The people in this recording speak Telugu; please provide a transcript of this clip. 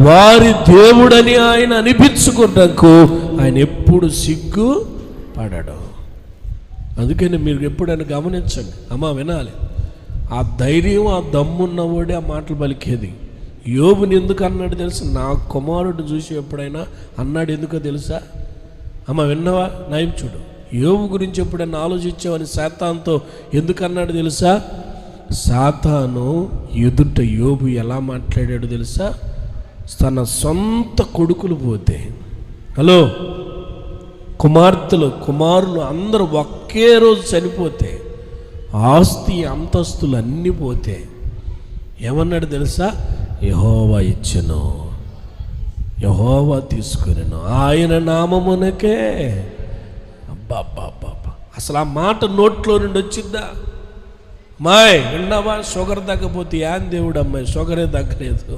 వారి దేవుడని ఆయన అనిపించుకున్నకు ఆయన ఎప్పుడు సిగ్గు పడడు అందుకని మీరు ఎప్పుడైనా గమనించండి. అమ్మ వినాలి. ఆ ధైర్యం ఆ దమ్మున్నవాడే ఆ మాటలు పలికేది. యోబుని ఎందుకు అన్నాడు తెలుసు? నా కుమారుడు చూసి ఎప్పుడైనా అన్నాడు ఎందుకో తెలుసా? అమ్మ విన్నవా? నయం చూడు. యోబు గురించి ఎప్పుడైనా ఆలోచించావని శాతాంతో ఎందుకు అన్నాడు తెలుసా? సాతాను ఎదుట యోబు ఎలా మాట్లాడాడు తెలుసా? తన సొంత కొడుకులు పోతే. హలో? కుమార్తెలు కుమారులు అందరూ ఒకే రోజు చనిపోతే ఆస్తి అంతస్తులు అన్నీ పోతే. ఏమన్నాడు తెలుసా? యహోవా ఇచ్చను. యహోవా తీసుకునేను. ఆయన నామమునకే. అబ్బా అబ్బా అబ్బా. అసలు ఆ మాట నోట్లో నుండి వచ్చిందా? మాయ్ విన్నావా షుగర్ తగ్గపోతే యాన్ దేవుడు అమ్మాయి షుగరే తగ్గలేదు